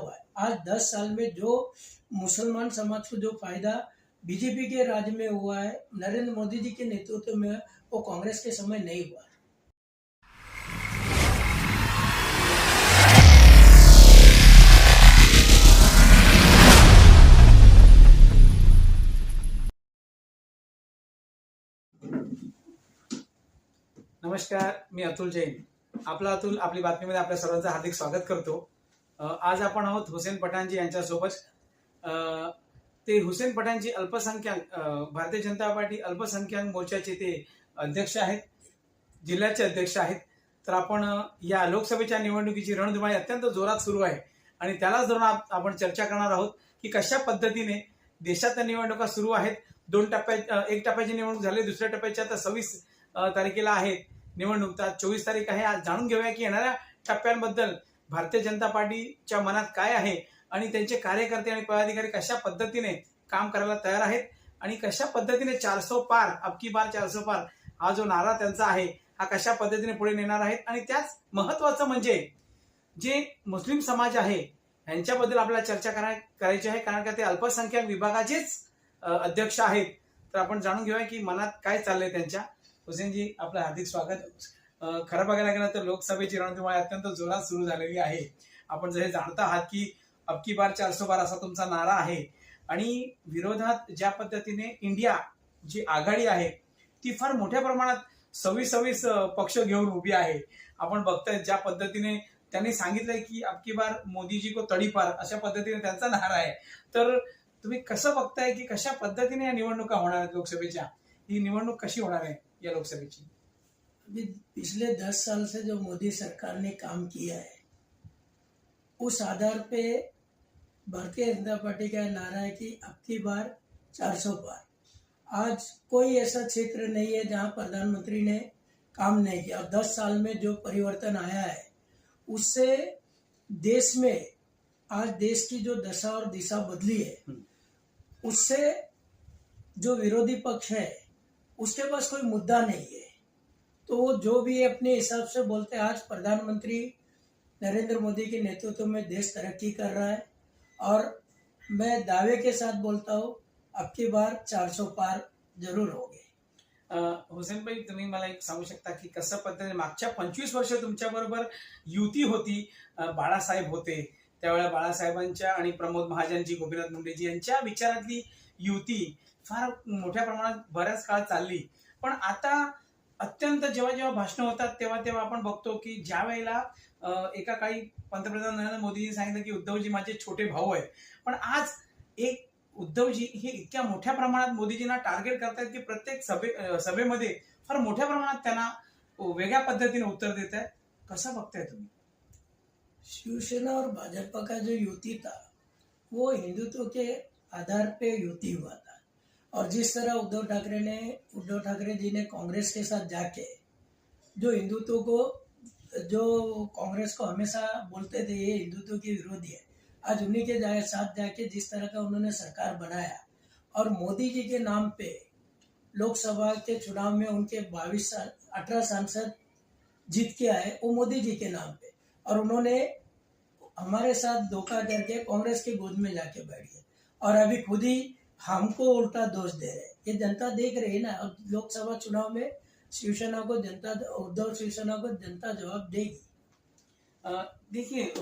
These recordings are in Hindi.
हुआ है। आज दस साल में जो मुसलमान समाज को जो फ़ायदा बीजेपी के राज में हुआ है, नरेंद्र मोदी जी के नेतृत्व में वो कांग्रेस के समय नहीं हुआ। नमस्कार, मी अतुल जैन. आपला अतुल, आपली बातमीमध्ये आपल्या सर्वांचं हार्दिक स्वागत करतो. आज आपण आहोत हुसेन पठाणजी यांच्यासोबत. ते हुसेन पठाणजी अल्पसंख्याक भारतीय जनता पार्टी अल्पसंख्याक मोर्चाचे ते अध्यक्ष आहेत जिल्ह्याचे अध्यक्ष आहेत. तर आपण या लोकसभेच्या निवडणुकीची रणधुमाळी अत्यंत जोरात सुरू आहे आणि त्यालाच धरून आप- आपण चर्चा करणार आहोत की कशा पद्धतीने देशात निवडणुका सुरू आहेत. दोन टप्प्यात एक टप्प्याची निवडणूक झाली दुसऱ्या टप्प्याची आता सव्वीस तारखेला आहे निवडणूक. तर चोवीस तारीख आहे. आज जाणून घेऊया की येणाऱ्या टप्प्यांबद्दल भारतीय जनता पार्टीच्या मनात काय आहे आणि त्यांचे कार्यकर्ते आणि पदाधिकारी कशा पद्धतीने काम करायला तयार आहेत आणि कशा पद्धतीने चारसो पार अबकी बार चारसो पार हा जो नारा त्यांचा आहे हा कशा पद्धतीने पुढे नेणार आहेत? आणि त्याच महत्वाचं म्हणजे जे मुस्लिम समाज आहे यांच्याबद्दल आपल्याला चर्चा करा करायची आहे कारण का ते अल्पसंख्याक विभागाचेच अध्यक्ष आहेत. तर आपण जाणून घेऊया की मनात काय चाललंय त्यांच्या. हुसेनजी आपलं हार्दिक स्वागत. खरं बघायला गेलं तर लोकसभेची रणधुमाळी अत्यंत जोरात सुरू झालेली आहे. आपण जसे जाणता आहात की अबकी बार चारसो बार असा तुमचा नारा आहे. आणि विरोधात ज्या पद्धतीने इंडिया जी आघाडी आहे ती फार मोठ्या प्रमाणात सव्वीस सव्वीस पक्ष घेऊन उभी आहे. आपण बघतोय ज्या पद्धतीने त्यांनी सांगितलंय की अबकी बार मोदीजी को तडीपार अशा पद्धतीने त्यांचा नारा आहे. तर तुम्ही कसं बघताय की कशा पद्धतीने या निवडणुका होणार आहेत लोकसभेच्या? ही निवडणूक कशी होणार आहे या लोकसभेची? अभी पिछले दस साल से जो मोदी सरकार ने काम किया है, उस आधार पे भारतीय जनता पार्टी का नारा है कि अब की बार 400 पार आज कोई ऐसा क्षेत्र नहीं है जहाँ प्रधानमंत्री ने काम नहीं किया और दस साल में जो परिवर्तन आया है, उससे देश में आज देश की जो दशा और दिशा बदली है। उससे जो विरोधी पक्ष है, उसके पास कोई मुद्दा नहीं है तो वो जो भी अपने हिसाब से बोलते हैं आज प्रधानमंत्री नरेंद्र मोदी के नेतृत्व में देश तरक्की कर रहा है और मैं दावे के साथ बोलता हूँ अब की बार 400 पार जरूर हो गए हुसेन भाई तुम्ही मला एक सांगू शकता की कसं पद्धतीने मागच्या पंचवीस वर्ष तुमच्या बरोबर युती होती बाळासाहेब होते. त्यावेळेला बाळासाहेबांच्या आणि प्रमोद महाजनजी गोपीनाथ मुंडेजी यांच्या विचारातली युती फार मोठ्या प्रमाणात बऱ्याच काळ चालली. पण आता अत्यंत जेव्हा जेव्हा भाषणं होतात तेव्हा तेव्हा आपण बघतो की ज्या वेळेला एका काही पंतप्रधान नरेंद्र मोदीजी सांगितलं की उद्धवजी माझे छोटे भाऊ आहेत. पण आज एक उद्धवजी हे इतक्या मोठ्या प्रमाणात मोदीजींना टार्गेट करतायत की प्रत्येक सभे सभेमध्ये फार मोठ्या प्रमाणात त्यांना वेगळ्या पद्धतीने उत्तर देत आहेत कसं बघताय तुम्ही? शिवसेना और भाजपा का जो युति था वो हिंदुत्व के आधार पे युति हुआ था। और जिस तरह उद्धव ठाकरे ने उद्धव ठाकरे जी ने कांग्रेस के साथ जाके जो हिंदुत्व को जो कांग्रेस को हमेशा बोलते थे ये हिंदुत्व के विरोधी है आज उन्हीं के जा, साथ जाके जिस तरह का उन्होंने सरकार बनाया और मोदी जी के नाम पे लोकसभा के चुनाव में उनके बाईस अठारह सांसद जीत के आए वो मोदी जी के नाम पे और उन्होंने हमारे साथ धोखा करके कांग्रेस के गोद में जाके बैठ गए। और अभी खुद ही हमको उल्टा दोष दे रहे ये जनता देख रही है ना अब लोकसभा चुनाव में शिवसेना को जनता उद्धव शिवसेना को जनता जवाब देगी। देखिए अ,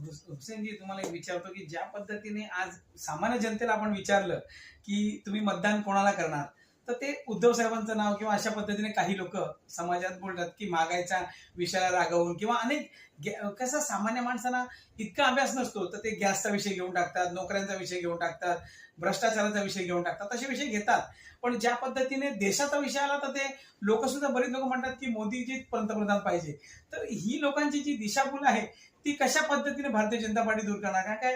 हुस- हुसेनजी तुम्हाला एक विचारतो की ज्या पद्धतीने आज सामान्य जनतेला आपण विचारलं की तुम्ही मतदान कोणाला करणार? तर ते उद्धव साहेबांचं नाव किंवा अशा पद्धतीने काही लोक समाजात बोलतात की मागायच्या विषयाला रागवून किंवा अनेक गॅ- कसं सामान्य माणसांना इतका अभ्यास नसतो तर ते गॅसचा विषय घेऊन टाकतात नोकऱ्यांचा विषय घेऊन टाकतात भ्रष्टाचाराचा विषय घेऊन टाकतात असे विषय घेतात. पण ज्या पद्धतीने देशाचा विषय आला तर ते लोक सुद्धा बरेच लोक म्हणतात की मोदीजी पंतप्रधान पाहिजे. तर ही लोकांची जी दिशाभूल आहे ती कशा पद्धतीने भारतीय जनता पार्टी दूर करणार? कारण काय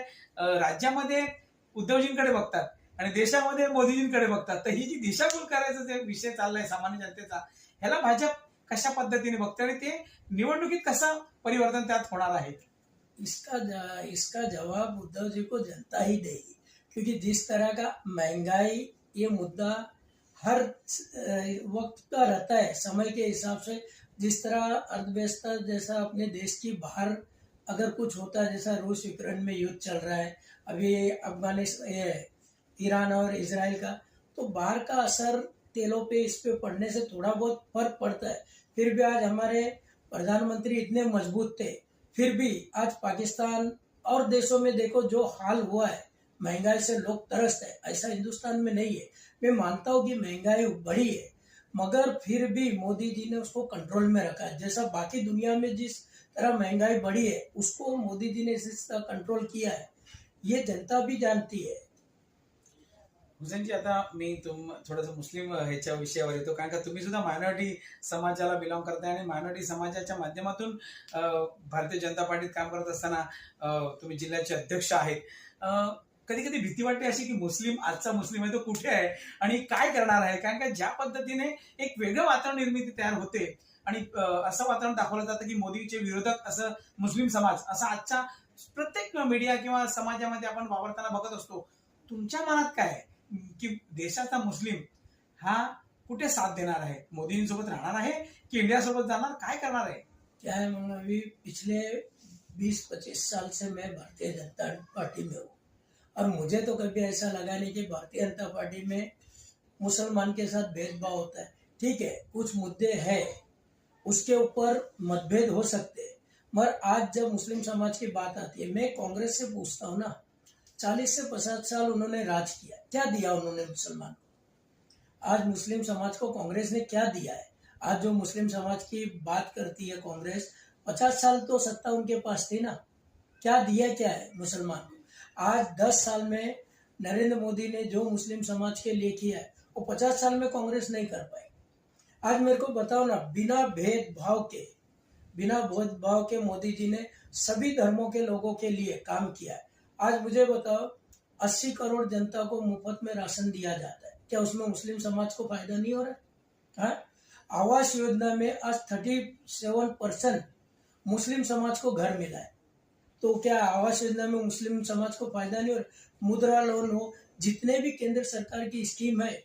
राज्यामध्ये उद्धवजींकडे बघतात. आणि देशामध्ये मोदीजींकडे बघतात. तर ही जी दिशाभूल करायचा जे विषय चाललाय सामान्य जनतेचा ह्याला भाजप कशा पद्धतीने बघते आणि ते निवडणुकीत कसं परिवर्तन त्यात होणार आहे? इसका जा, इसका जवाब उद्धव जी को जनता ही देगी. क्योंकि जिस तरह का महंगाई ये मुद्दा हर वक्त का रहता है समय के हिसाब से जिस तरह अर्थव्यवस्था जैसा अपने देश की बाहर अगर कुछ होता है जैसा रूस यूक्रेन में युद्ध चल रहा है अभी अफगानिस्तान ये ईरान और इसराइल का। तो बाहर का असर तेलों पे, इस पे पड़ने से थोड़ा बहुत फ़र्क पड़ता है। फिर भी आज हमारे प्रधानमंत्री इतने मज़बूत थे। फिर भी आज पाकिस्तान और देशों में देखो जो हाल हुआ है, महँगाई से लोग तरसते हैं। ऐसा हिंदुस्तान में नहीं है। मैं मानता हूँ कि महँगाई बढ़ी है, मगर फिर भी मोदी जी ने उसको कंट्रोल में रखा है। जैसा बाकी दुनिया में जिस तरह महँगाई बढ़ी है, उसको मोदी जी ने इस तरह कंट्रोल किया है। ये जनता भी जानती है हुसेनजी आता मी तुम थोडंसं मुस्लिम ह्याच्या विषयावर येतो. कारण का तुम्ही सुद्धा मायनॉरिटी समाजाला बिलॉंग करताय आणि मायनॉरिटी समाजाच्या माध्यमातून भारतीय जनता पार्टीत काम करत असताना तुम्ही जिल्ह्याचे अध्यक्ष आहेत. कधी कधी भीती वाटते अशी की मुस्लिम आजचा मुस्लिम आहे तो कुठे आहे आणि काय करणार आहे? कारण का ज्या पद्धतीने एक वेगळं वातावरण निर्मिती तयार होते आणि असं वातावरण दाखवलं जातं की मोदीचे विरोधक असं मुस्लिम समाज असं आजच्या प्रत्येक मीडिया किंवा समाजामध्ये आपण वावरताना बघत असतो. तुमच्या मनात काय आहे? की देशाचा मुस्लिम हा कुठे साथ देणार आहे? मोदींसोबत राहणार आहे की इंडिया सोबत जाणार? काय करणार आहे? क्या है अभी पिछले 20-25 साल से मैं भारतीय जनता पार्टी में हूँ। और मुझे तो कभी ऐसा लगा नहीं कि भारतीय जनता पार्टी में मुसलमान के साथ भेदभाव होता है। ठीक है, कुछ मुद्दे हैं, उसके ऊपर मतभेद हो सकते हैं। मगर आज जब मुस्लिम समाज की बात आती है, मैं कांग्रेस से पूछता हूँ ना चालीस से पचास साल उन्होंने राज किया। क्या दिया उन्होंने मुसलमान को? आज मुस्लिम समाज को कांग्रेस ने क्या दिया है? आज जो मुस्लिम समाज की बात करती है कांग्रेस, पचास साल तो सत्ता उनके पास थी ना। क्या दिया क्या है मुसलमान को? आज दस साल में नरेंद्र मोदी ने जो मुस्लिम समाज के लिए किया है, वो पचास साल में कांग्रेस नहीं कर पाई। आज मेरे को बताओ ना, बिना भेदभाव के, बिना भेदभाव के मोदी जी ने सभी धर्मों के लोगों के लिए काम किया है। आज मुझे बताओ, अस्सी करोड़ जनता को मुफ़्त में राशन दिया जाता है। क्या उसमें मुस्लिम समाज को फ़ायदा नहीं हो रहा? है? हाँ? आवास योजना में आज थर्टी सेवन परसेंट मुस्लिम समाज को घर मिला है। तो क्या आवास योजना में मुस्लिम समाज को फ़ायदा नहीं हो रहा? मुद्रा लोन हो, जितने भी केंद्र सरकार की स्कीम है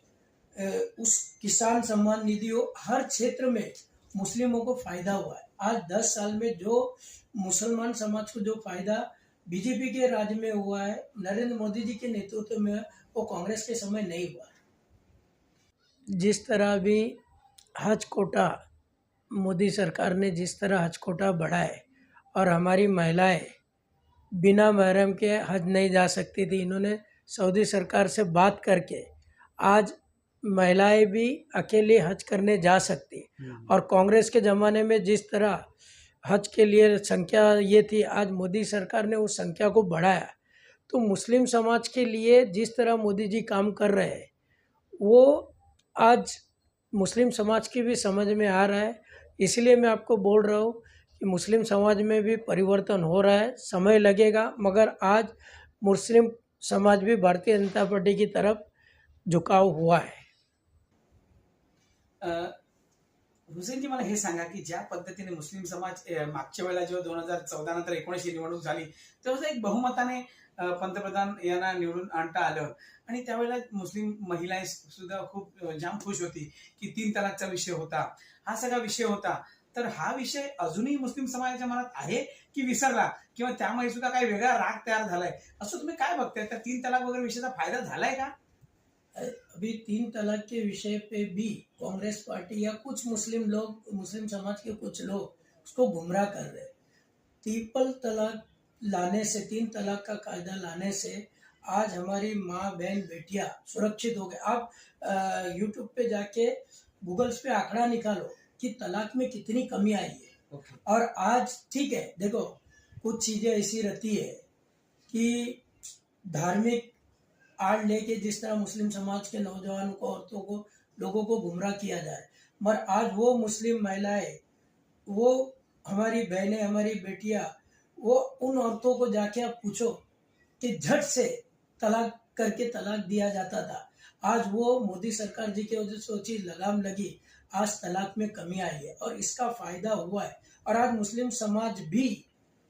उस किसान सम्मान निधि हो, हर क्षेत्र में मुस्लिमों को फ़ायदा हुआ है। आज दस साल में जो मुसलमान समाज को जो फ़ायदा बीजेपी के राज में हुआ है नरेंद्र मोदी जी के नेतृत्व में वो कांग्रेस के समय नहीं हुआ। जिस तरह अभी हज कोटा मोदी सरकार ने जिस तरह हज कोटा बढ़ाए और हमारी महिलाएँ बिना महरम के हज नहीं जा सकती थी इन्होंने सऊदी सरकार से बात करके आज महिलाएँ भी अकेले हज करने जा सकती। और कांग्रेस के ज़माने में जिस तरह हज के लिए संख्या ये थी आज मोदी सरकार ने उस संख्या को बढ़ाया। तो मुस्लिम समाज के लिए जिस तरह मोदी जी काम कर रहे हैं वो आज मुस्लिम समाज की भी समझ में आ रहा है। इसलिए मैं आपको बोल रहा हूँ कि मुस्लिम समाज में भी परिवर्तन हो रहा है समय लगेगा मगर आज मुस्लिम समाज भी भारतीय जनता पार्टी की तरफ़ झुकाव हुआ है। अं, हुसेनजी मला हे सांगा की ज्या पद्धतीने मुस्लिम समाज मागच्या वेळेला जेव्हा दोन हजार चौदा नंतर एकोणीसशे निवडणूक झाली तेव्हा एक बहुमताने पंतप्रधान यांना निवडून आणता आलं. आणि त्यावेळेला मुस्लिम महिला सुद्धा खूप जाम खुश होती की तीन तलाकचा विषय होता. हा सगळा विषय होता. तर हा विषय अजूनही मुस्लिम समाजाच्या मनात आहे की विसरला? किंवा त्यामुळे सुद्धा काही वेगळा राग तयार झालाय? असं तुम्ही काय बघताय? तर तीन तलाक वगैरे विषयाचा फायदा झालाय का? अभी तीन तलाक के विषय पे भी कांग्रेस पार्टी या कुछ मुस्लिम लोग मुस्लिम समाज के कुछ लोग उसको गुमराह कर रहे हैं। ट्रिपल तलाक लाने से तीन तलाक का कायदा लाने से आज हमारी माँ बहन बेटियाँ सुरक्षित हो गए। आप यूट्यूब पे जाके गूगल्स पे आंकड़ा निकालो कि तलाक में कितनी कमी आई है। ओके। और आज ठीक है देखो कुछ चीज़ें ऐसी रहती है कि धार्मिक आड़ लेके जिस तरह मुस्लिम समाज के नौजवानों को, औरतों को, लोगों को गुमराह किया जाए। मगर आज वो मुस्लिम महिलाएँ, वो हमारी बहनें, हमारी बेटियाँ, वो उन औरतों को जाके आप पूछो कि झट से तलाक करके तलाक दिया जाता था। आज वो मोदी सरकार जी की वजह से वो चीज़ लगाम लगी, आज तलाक में कमी आई है और इसका फ़ायदा हुआ है। और आज मुस्लिम समाज भी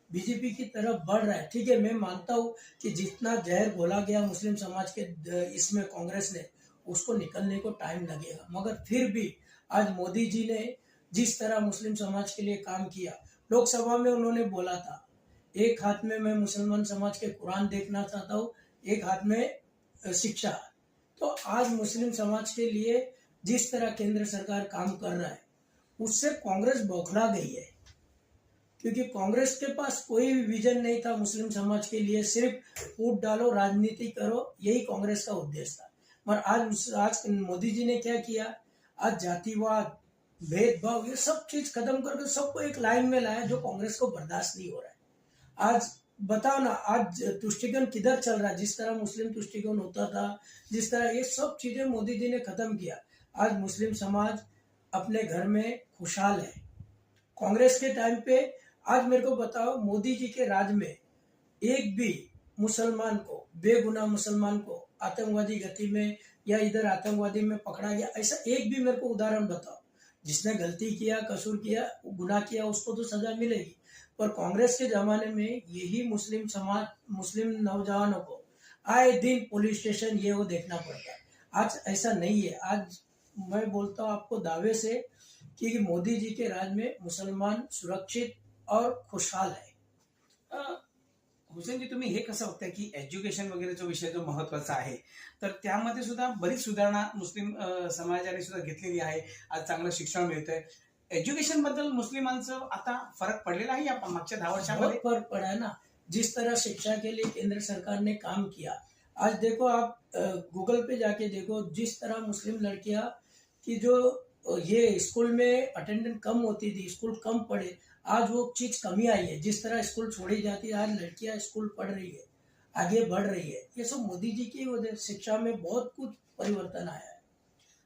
बीजेपी की तरफ़ बढ़ रहा है। ठीक है, मैं मानता हूँ कि जितना जहर घोला गया मुस्लिम समाज के इसमें कांग्रेस ने, उसको निकलने को टाइम लगेगा। मगर फिर भी आज मोदी जी ने जिस तरह मुस्लिम समाज के लिए काम किया, लोकसभा में उन्होंने बोला था, एक हाथ में मैं मुसलमान समाज के कुरान देखना चाहता हूँ, एक हाथ में शिक्षा। तो आज मुस्लिम समाज के लिए जिस तरह केंद्र सरकार काम कर रहा है, उससे कांग्रेस बौखला गई है। क्योंकि कांग्रेस के पास कोई भी विजन नहीं था मुस्लिम समाज के लिए, सिर्फ़ वोट डालो, राजनीति करो, यही कांग्रेस का उद्देश्य था। मगर आज आज मोदी जी ने क्या किया? आज जातिवाद, भेदभाव, ये सब चीज़ खत्म करके सबको एक लाइन में लाया जो कांग्रेस को बर्दाश्त नहीं हो रहा है। आज बताओ ना, आज तुष्टिकरण किधर चल रहा है? जिस तरह मुस्लिम तुष्टिकरण होता था, जिस तरह ये सब चीज़ें मोदी जी ने खत्म किया। आज मुस्लिम समाज अपने घर में खुशहाल है। कांग्रेस के टाइम पे आज मेरे को बताओ, मोदी जी के राज में एक भी मुसलमान को, बेगुनाह मुसलमान को आतंकवादी गति में या इधर आतंकवादी में पकड़ा गया, ऐसा एक भी मेरे को उदाहरण बताओ। जिसने गलती किया, कसूर किया, गुनाह किया, उसको तो सजा मिलेगी। पर कांग्रेस के जमाने में यही मुस्लिम समाज, मुस्लिम नौजवानों को आए दिन पुलिस स्टेशन ये वो देखना पड़ता है। आज ऐसा नहीं है। आज मैं बोलता हूँ आपको दावे से कि मोदी जी के राज में मुसलमान सुरक्षित और खुशहाल है हुसेनजी तुम्ही हे कसं बघताय की एज्युकेशन वगैरेचा विषय जो महत्त्वाचा आहे तर त्यामध्ये सुद्धा बरीच सुधारणा मुस्लिम समाजाने सुद्धा घेतलेली आहे. आज चांगलं शिक्षण मिळतंय. एज्युकेशनबद्दल मुस्लिमांचं आता फरक पडलेला आहे या मागच्या दहा वर्षामध्ये? हो, बहुत फर्क पड़ा है ना. जिस तरह शिक्षा के लिए केंद्र सरकार ने काम किया आज देखो आप गूगल पे जाके देखो जिस तरह मुस्लिम लड़कियां की जो ये स्कूल में अटेंडेंस कम होती थी स्कूल कम पढ़े आज वो चीज कमी आई है। जिस तरह स्कूल छोड़ी जाती है आज लड़कियां स्कूल पढ़ रही है आगे बढ़ रही है। ये सब मोदी जी की वजह शिक्षा में बहुत कुछ परिवर्तन आया है।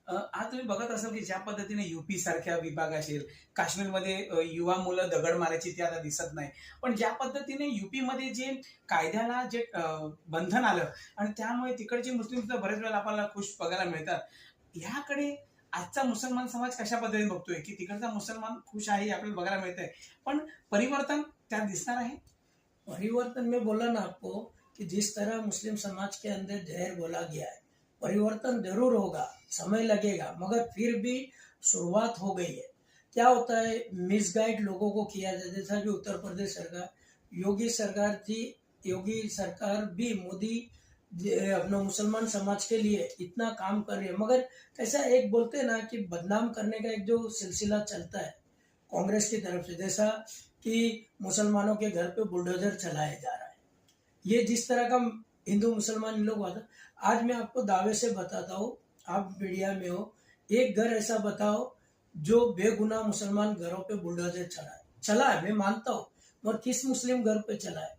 आज तुम्ही बघत असाल की ज्या पद्धतीने युपी सारख्या विभाग असेल काश्मीरमध्ये युवा मुलं दगड मारायची ती आता दिसत नाही. पण ज्या पद्धतीने युपीमध्ये जे कायद्याला जे बंधन आलं आणि त्यामुळे तिकडचे मुस्लिम सुद्धा बरेच वेळेला आपल्याला खुश बघायला मिळतात ह्याकडे आजचा मुसलमान समाज कशा पद्धतीने बघतोय? की तिकडचा मुसलमान खुश आहे आपल्याला बघायला मिळतंय. पण परिवर्तन त्यात दिसणार आहे? परिवर्तन में बोला ना आपको कि जिस तरह मुस्लिम समाज के अंदर जहर बोला गया है परिवर्तन जरूर होगा समय लगेगा मगर फिर भी शुरुआत हो गई है। क्या होता है मिसगाइड लोगों को किया जाता जैसा कि उत्तर प्रदेश सरकार योगी सरकार थी योगी सरकार भी मोदी अपना मुसलमान समाज के लिए इतना काम कर रही है। मगर ऐसा एक बोलते हैं ना कि बदनाम करने का एक जो सिलसिला चलता है कांग्रेस की तरफ़ से, जैसा कि मुसलमानों के घर पे बुलडोजर चलाया जा रहा है। ये जिस तरह का हिंदू मुसलमान लोग आज मैं आपको दावे से बताता हूँ, आप मीडिया में हो, एक घर ऐसा बताओ जो बेगुनाह मुसलमान घरों पे बुलडोजर चला है चला है मैं मानता हूँ, मगर किस मुस्लिम घर पे चला है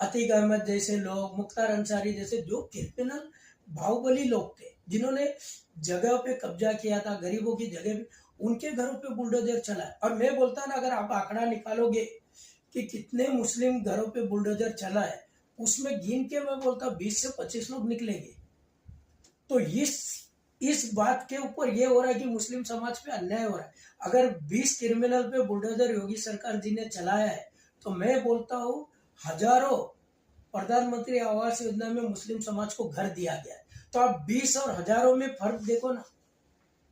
अतीक अहमद जैसे लोग मुख्तार अंसारी जैसे जो क्रिमिनल बाहुबली लोग थे, जिन्होंने जगह पे कब्जा किया था, गरीबों की जगह उनके घरों पे बुलडोजर चला और मैं बोलता ना, अगर आप आंकड़ा निकालोगे कि कितने मुस्लिम घरों पे बुलडोजर चला है, उसमें गिन के मैं बोलता बीस से पच्चीस लोग निकलेंगे। तो इस इस बात के ऊपर ये हो रहा है कि मुस्लिम समाज पे अन्याय हो रहा है। अगर 20 क्रिमिनल पे बुलडोजर योगी सरकार जी ने चलाया है तो मैं बोलता हूँ हजारों प्रधानमंत्री आवास योजना में मुस्लिम समाज को घर दिया गया तो आप बीस और हजारों में फर्क देखो ना।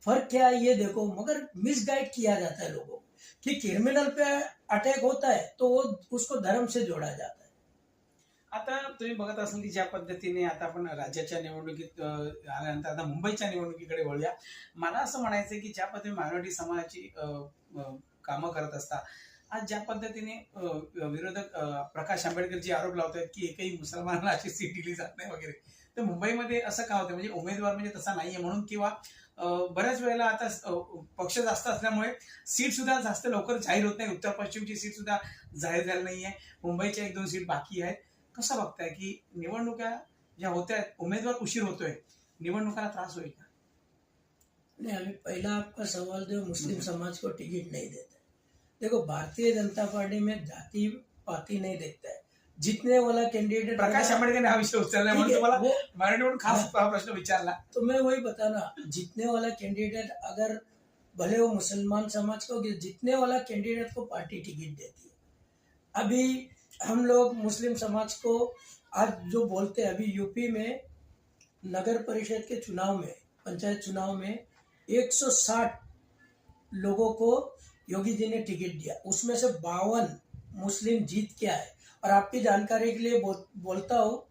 फर्क क्या है ये देखो मगर मिसगाइड किया जाता है लोगों को। कि क्रिमिनल पे अटैक होता है तो वो उसको धर्म से जोड़ा जाता है। आता तुम्ही बघत असाल की ज्या पद्धतीने आता आपण राज्याच्या निवडणुकीत आल्यानंतर आता मुंबईच्या निवडणुकीकडे वळूया. मला असं म्हणायचं की ज्या पद्धतीने मायनॉरिटी समाजाची कामं करत असता आज ज्या पद्धतीने विरोधक प्रकाश आंबेडकर जी आरोप लावत आहेत की एकही मुसलमानाला अशी सीट दिली जात नाही वगैरे तर मुंबईमध्ये असं का होतं म्हणजे उमेदवार म्हणजे तसा नाहीये म्हणून किंवा बऱ्याच वेळेला आता पक्ष जास्त असल्यामुळे सीट सुद्धा जास्त लवकर जाहीर होत नाही. उत्तर पश्चिमची सीट सुद्धा जाहीर झाली नाहीये. मुंबईच्या एक दोन सीट बाकी आहेत. कसं बघताय की निवडणुका ज्या होत आहेत उमेदवार उशीर होतोय. निवडणुकाला त्रास होईल का? नहीं अभी पहला आपका सवाल जो मुस्लिम समाज को टिकट नहीं देता. देखो भारतीय जनता पार्टी में जाति पाति नहीं देखता है। जीतने वाला कैंडिडेट प्रकाश आंबेडकर हा विषय उचलला म्हणून तुम्हाला मराठी म्हणून खास हा। प्रश्न विचारला। तो मैं वही बताना जीतने वाला कैंडिडेट अगर भले वो मुसलमान समाज को कि जीतने वाला कैंडिडेट को पार्टी टिकट देती है। अभी हम लोग मुस्लिम समाज को आज जो बोलते हैं अभी यूपी में नगर परिषद के चुनाव में पंचायत चुनाव में 160 लोगों को योगी जी ने टिकट दिया। उसमें से बावन मुस्लिम जीत के आए। और आपकी जानकारी के लिए बोल, बोलता हूँ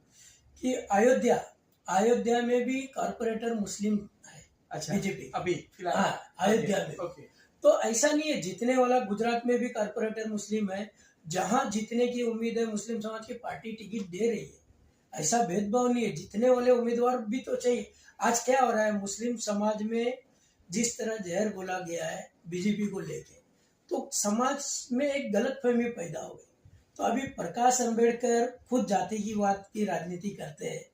कि अयोध्या अयोध्या में भी कॉरपोरेटर मुस्लिम है अच्छा बीजेपी अभी फ़िलहाल हाँ अयोध्या में। ओके। तो ऐसा नहीं है जीतने वाला गुजरात में भी कॉरपोरेटर मुस्लिम है जहाँ जीतने की उम्मीद है मुस्लिम समाज की पार्टी टिकट दे रही है। ऐसा भेदभाव नहीं है जीतने वाले उम्मीदवार भी तो चाहिए। आज क्या हो रहा है मुस्लिम समाज में जिस तरह जहर बोला गया है बीजेपी को लेके। तो समाज में एक गलत फहमी पैदा हो गई। तो अभी प्रकाश अंबेडकर खुद जाति की बात की राजनीति करते हैं।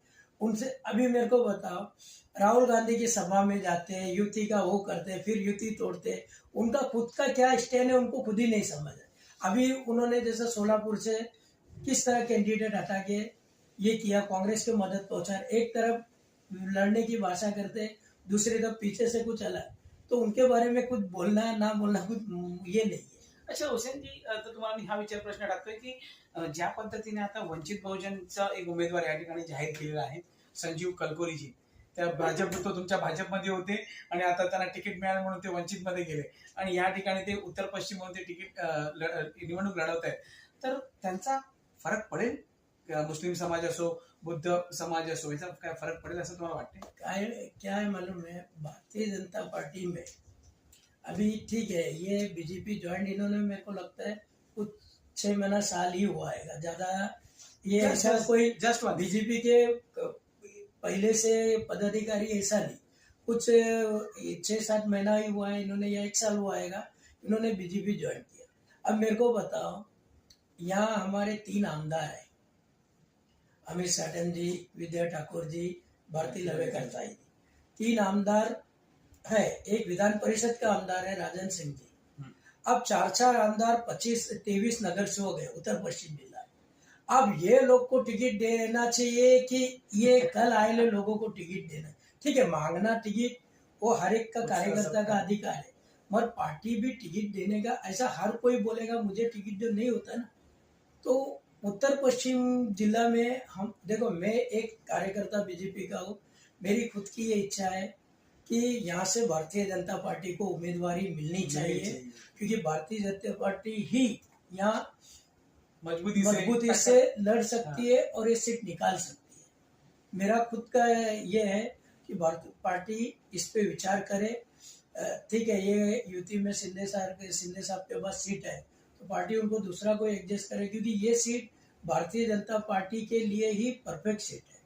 उनसे अभी मेरे को बताओ, राहुल गांधी की सभा में जाते हैं, युति का वो करते हैं, फिर युति तोड़ते हैं। उनका खुद का क्या स्टैंड है, उनको खुद ही नहीं समझ अभी उन्होंने जैसे सोलापुर से किस तरह कैंडिडेट हटा के ये किया, कांग्रेस को मदद पहुँचा, एक तरफ़ लड़ने की भाषा करते, दूसरी तरफ़ पीछे से कुछ अलग। तो उनके बारे में कुछ बोलना ना बोलना कुछ ये नहीं है। अच्छा हुसेनजी तर तुम्हाला मी हा विचार प्रश्न टाकतोय की ज्या पद्धतीने आता वंचित बहुजनचा एक उमेदवार या ठिकाणी जाहीर केलेला आहे संजीव कलकोरीजी त्या भाजप तो तुमच्या भाजपमध्ये होते आणि आता त्यांना तिकीट मिळालं म्हणून ते वंचितमध्ये गेले. आणि या ठिकाणी ते उत्तर पश्चिम म्हणून ते तिकीट निवडणूक लढवत आहेत तर त्यांचा फरक पडेल? मुस्लिम समाज असो बुद्ध समाज असो याचा काय फरक पडेल असं तुम्हाला वाटते क्या है। क्या है मालूम है? भारतीय जनता पार्टी में अभी ठीक है ये बीजेपी ज्वाइन इन्होंने मेरे को लगता है कुछ छह महीना साल ही हुआ है ज़्यादा ये ऐसा कोई जस्ट बीजेपी के पहले से पदाधिकारी ऐसा नहीं। कुछ छह सात महीना ही हुआ है इन्होंने या एक साल हुआ आएगा इन्होंने बीजेपी ज्वाइन किया। अब मेरे को बताओ यहाँ हमारे तीन आमदार है। अमित साटन जी विद्या ठाकुर जी भारती लवेकर साई तीन आमदार है। एक विधान परिषद का आमदार है राजन सिंह जी। अब चार चार आमदार पच्चीस तेईस नगर सेवक है उत्तर पश्चिम जिला। अब ये लोग को टिकट देना चाहिए कि ये कल आए लोगों को टिकट देना ठीक है मांगना टिकट वो हर एक का कार्यकर्ता का अधिकार है। मगर पार्टी भी टिकट देने का ऐसा हर कोई बोलेगा मुझे टिकट जो नहीं होता ना। तो उत्तर पश्चिम जिला में हम देखो मैं एक कार्यकर्ता बीजेपी का हूँ। मेरी खुद की ये इच्छा है कि यहाँ से भारतीय जनता पार्टी को उम्मीदवारी मिलनी चाहिए चाहिए। क्योंकि भारतीय जनता पार्टी ही यहाँ मजबूती मजबूती से लड़ सकती है। और ये सीट निकाल सकती है। मेरा खुद का ये है कि भारतीय पार्टी इस पे विचार करे। ठीक है ये यूपी में सिंधे साहब के सिंधे साहब के पास सीट है तो पार्टी उनको दूसरा कोई एडजस्ट करे क्योंकि ये सीट भारतीय जनता पार्टी के लिए ही परफेक्ट सीट है।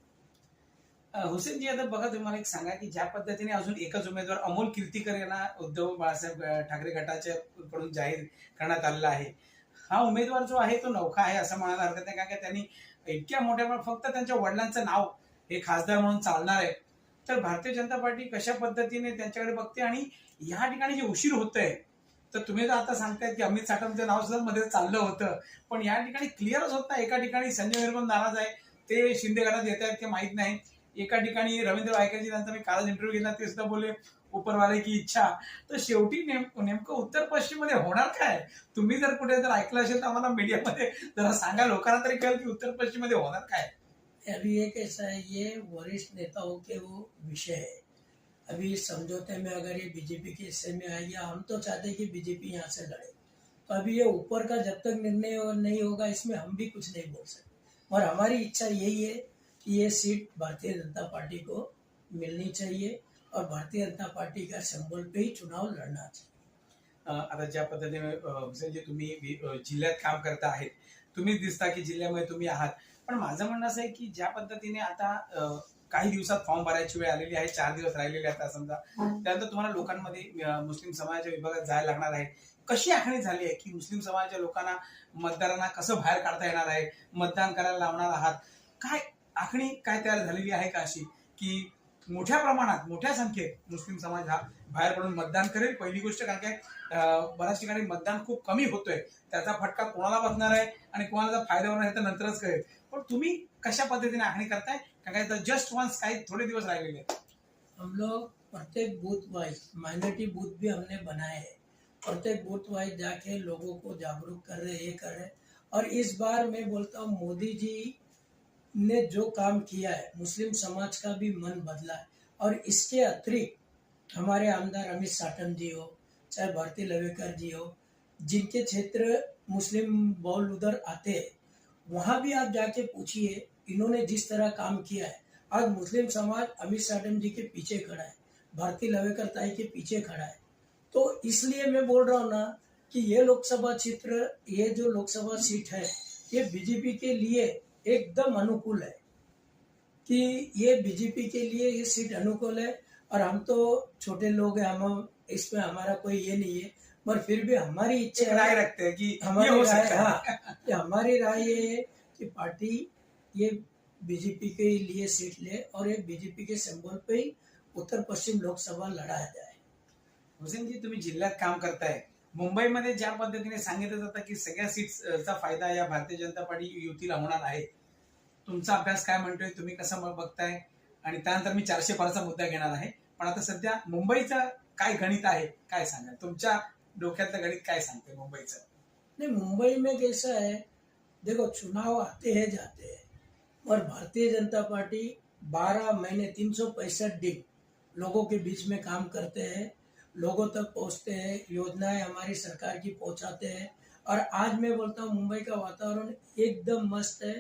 हुसेन हुसेनजी आता बघा तुम्ही मला एक सांगा की ज्या पद्धतीने अजून एकच उमेदवार अमोल कीर्तीकर यांना उद्धव बाळासाहेब ठाकरे गटाच्या कडून जाहीर करण्यात आलेला आहे. हा उमेदवार जो आहे तो नौखा आहे असं म्हणायला हरकत नाही कारण की त्यांनी इतक्या मोठ्या फक्त त्यांच्या वडिलांचं नाव हे खासदार म्हणून चालणार आहे. तर भारतीय जनता पार्टी कशा पद्धतीने त्यांच्याकडे बघते आणि या ठिकाणी जे उशीर होतंय तर तुम्ही तर आता सांगतायत की अमित साठमचं नाव सुद्धा मध्ये चाललं होतं. पण या ठिकाणी क्लिअरच होत नाही. एका ठिकाणी संजय निर्मल नाराज आहे. ते शिंदे गटात येत आहेत ते माहीत नाही. एका ठिकाणी रवींद्र वायकरजी यांचा मी कालच इंटरव्ह्यू घेतला ते सुद्धा बोलले उपरवाले की इच्छा. तर शेवटी नेम नेमकं उत्तर पश्चिममध्ये होणार काय? तुम्ही जर कुठे जर ऐकलं असेल तर आम्हाला मीडियामध्ये जरा सांगा. लोकांना तरी कळेल की उत्तर पश्चिममध्ये होणार काय? अभी एक ऐसा है ये वरिष्ठ नेताओं के वो हो विषय है अभी इस समझौते में अगर ये बीजेपी के हिस्से में आएगी हम तो चाहते हैं कि बीजेपी यहाँ से लड़े। तो अभी ये ऊपर का जब तक निर्णय नहीं होगा, इसमें हम भी कुछ नहीं बोल सकते। और हमारी इच्छा यही है कि ये सीट भारतीय जनता पार्टी को मिलनी चाहिए और भारतीय जनता पार्टी का सिंबल पे ही चुनाव लड़ना चाहिए। आता ज्या पद्धतीने हुसेनजी तुम्ही जिल्ह्यात काम करता आहेत. तुम्हीच दिसता की जिल्ह्यामध्ये तुम्ही आहात. पण माझं म्हणणं असं आहे की ज्या पद्धतीने आता काही दिवसात फॉर्म भरायची वेळ आलेली आहे चार दिवस राहिलेले आता समजा. त्यानंतर तुम्हाला लोकांमध्ये मुस्लिम समाजाच्या विभागात जायला लागणार आहे. कशी आखणी झाली आहे की मुस्लिम समाजाच्या लोकांना मतदारांना कसं बाहेर काढता येणार आहे मतदान करायला लावणार आहात? काय आखणी काय तयार झालेली आहे का अशी? की मोठ्या प्रमाणात मोठ्या संख्येत मुस्लिम समाज हा बाहेर पडून मतदान करेल? पहिली गोष्ट कारण काय बऱ्याच ठिकाणी मतदान खूप कमी होतोय. त्याचा फटका कोणाला बसणार आहे आणि कोणाला फायदा होणार आहे तर नंतरच कळेल. पण तुम्ही कशा पद्धतीने आखणी करताय? काय जस्ट वन्स काही थोडे दिवस राहिलेले आहेत हम लोग प्रत्येक बूथ वाइज माइनॉरिटी बूथ भी हमने बनाए हैं। प्रत्येक बूथ वाइज जाके लोगों को जागरूक कर रहे ये कर रहे और इस बार मैं बोलता हूँ, मोदी जी ने जो काम किया है, मुस्लिम समाज का भी मन बदला है। और इसके अतिरिक्त हमारे आमदार अमित साटम जी हो, चाहे भारती लवेकर जी हो, जिनके क्षेत्र मुस्लिम बॉल उधर आते हैं, वहाँ भी आप जाके पूछिए इन्होंने जिस तरह काम किया है आज मुस्लिम समाज अमित साटम जी के पीछे खड़ा है भारती लवेकर ताई के पीछे खड़ा है। तो इसलिए मैं बोल रहा हूँ ना कि ये लोकसभा क्षेत्र ये जो लोकसभा सीट है ये बीजेपी के लिए एकदम अनुकूल है कि ये बीजेपी के लिए ये सीट अनुकूल है। और हम तो छोटे लोग हैं हम इसमें हमारा कोई ये नहीं है पर फिर भी हमारी इच्छा राय रखते हैं कि हमारी राय हाँ। हमारी राय ये है कि पार्टी ये बीजेपी के लिए सीट ले और ये बीजेपी के सिंबल पे ही उत्तर पश्चिम लोकसभा लढाया जाए। हुसेनजी तुम्ही जिल्ह्यात काम करताय. मुंबईमध्ये ज्या पद्धतीने सांगितलं जातं की सगळ्या सीट्सचा फायदा या भारतीय जनता पार्टी युतीला होणार आहे. तुमचा अभ्यास काय म्हणतोय? तुम्ही कसं बघताय? आणि त्यानंतर मी चारशे पारचा मुद्दा घेणार आहे. पण आता सध्या मुंबईचं काय गणित आहे काय सांगाल? तुमच्या डोक्यातलं गणित काय सांगते मुंबईचं? नहीं मुंबई में कैसा है देखो चुनाव आते हैं जाते हैं. और भारतीय जनता पार्टी 12 महीने तीन सौ पैंसठ दिन लोगों के बीच में काम करते हैं, लोगों तक पहुँचते हैं, योजनाएँ हमारी सरकार की पहुंचाते हैं। और आज मैं बोलता हूँ, मुंबई का वातावरण एकदम मस्त है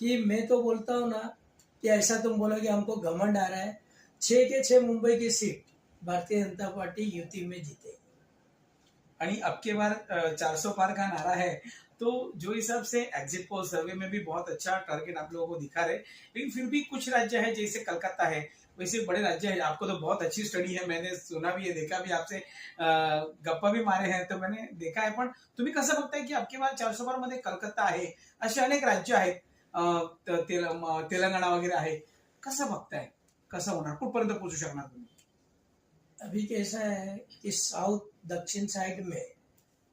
कि मैं तो बोलता हूँ ना कि ऐसा तुम बोलोगे हमको घमंड आ रहा है। छः के छः मुंबई की सीट भारतीय जनता पार्टी युति में आणि अब के बार चार सौ पार का नारा है। तो जो हिसाब से एग्जिट पोल सर्वे में भी बहुत अच्छा टारगेट आप लोगों को दिखा रहे लेकिन फिर भी कुछ राज्य है, जैसे कलकत्ता है, वैसे बड़े राज्य है। आपको तो बहुत अच्छी स्टडी है, मैंने सुना भी है, देखा भी आपसे। गप्पा भी मारे हैं तो मैंने देखा पण तुम्ही कसं बघताय की अबकी बार चारशे बार मध्ये कलकत्ता आहे असे अनेक राज्य आहेत तेल- तेलंगणा वगैरे आहे। कसं बघताय? कसं होणार? कुठपर्यंत पोहोचू शकणार तुम्ही? अभी कैसा है कि साउथ दक्षिण साइड में,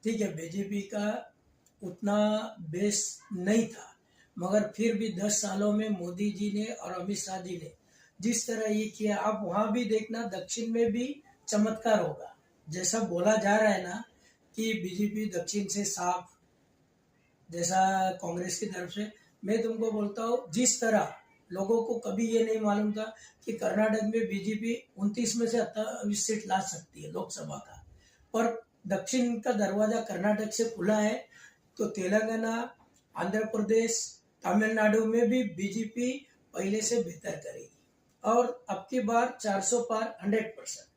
ठीक है बीजेपी का उतना बेस नहीं था। मगर फिर भी दस सालों में मोदी जी ने और अमित शाह जी ने जिस तरह ये किया, आप वहाँ भी देखना, दक्षिण में भी चमत्कार होगा। जैसा बोला जा रहा है ना कि बीजेपी दक्षिण से साफ़, जैसा कांग्रेस की तरफ़ से। मैं तुमको बोलता हूँ, जिस तरह लोगों को कभी ये नहीं मालूम था कि कर्नाटक में बीजेपी उनतीस में से अट्ठाईस सीट ला सकती है लोकसभा का। पर दक्षिण का दरवाज़ा कर्नाटक से खुला है तो तेलंगाना आंध्र प्रदेश तमिलनाडु में भी बीजेपी पहले से बेहतर करेगी। और अब की बार 400 पार 100 परसेंट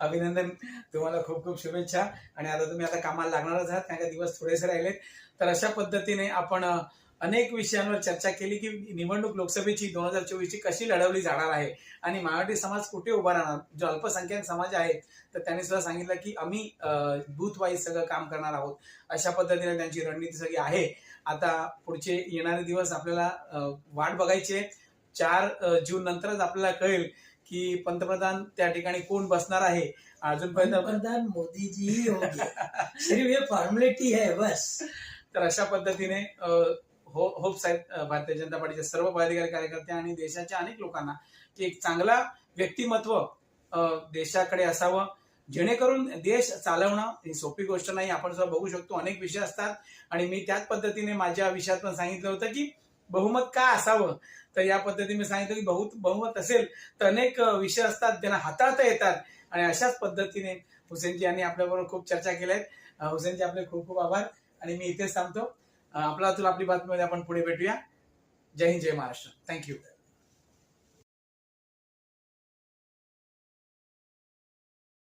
अभिनंदन तुम्हाला खूप खूप शुभेच्छा. आणि आता तुम्ही आता कामाला लागणारच आहात कारण का दिवस थोडेसे राहिलेत. तर अशा पद्धतीने आपण अनेक विषयांवर चर्चा केली की निवडणूक लोकसभेची दोन हजार चोवीसची कशी लढवली जाणार आहे? आणि मराठी समाज कुठे उभा राहणार? जो अल्पसंख्याक समाज आहे तर त्यांनी सुद्धा सांगितलं की आम्ही बूथ वाईज सगळं काम करणार आहोत. अशा पद्धतीने त्यांची रणनीती सगळी आहे. आता पुढचे येणारे दिवस आपल्याला वाट बघायची आहे. चार जून नंतरच आपल्याला कळेल की पंतप्रधान त्या ठिकाणी कोण बसणार आहे. अजूनपर्यंत प्रधान मोदी जी ही होगी सिर्फ ये फॉर्मेलिटी है बस. तर अशा पद्धतीने हो होप्स आहेत भारतीय जनता पार्टीचे सर्व पदाधिकारी कार्यकर्ते आणि देशाच्या अनेक लोकांना की एक चांगला व्यक्तिमत्व देशाकडे असावं. जेणेकरून देश चालवणं ही सोपी गोष्ट नाही. आपण सुद्धा बघू शकतो अनेक विषय असतात. आणि मी त्याच पद्धतीने माझ्या विषयात पण सांगितलं होतं की बहुमत का असावं? तर या पद्धतीने मी सांगितलं की बहुत बहुमत असेल तर अनेक विषय असतात ज्यांना हाताळता येतात. आणि अशाच पद्धतीने हुसेनजी यांनी आपल्याबरोबर खूप चर्चा केल्या आहेत हुसेनजी आपले खूप खूप आभार. आणि मी इथेच थांबतो. आपला तुला आपली बातमीमध्ये आपण पुढे भेटूया. जय हिंद जय महाराष्ट्र. थँक्यू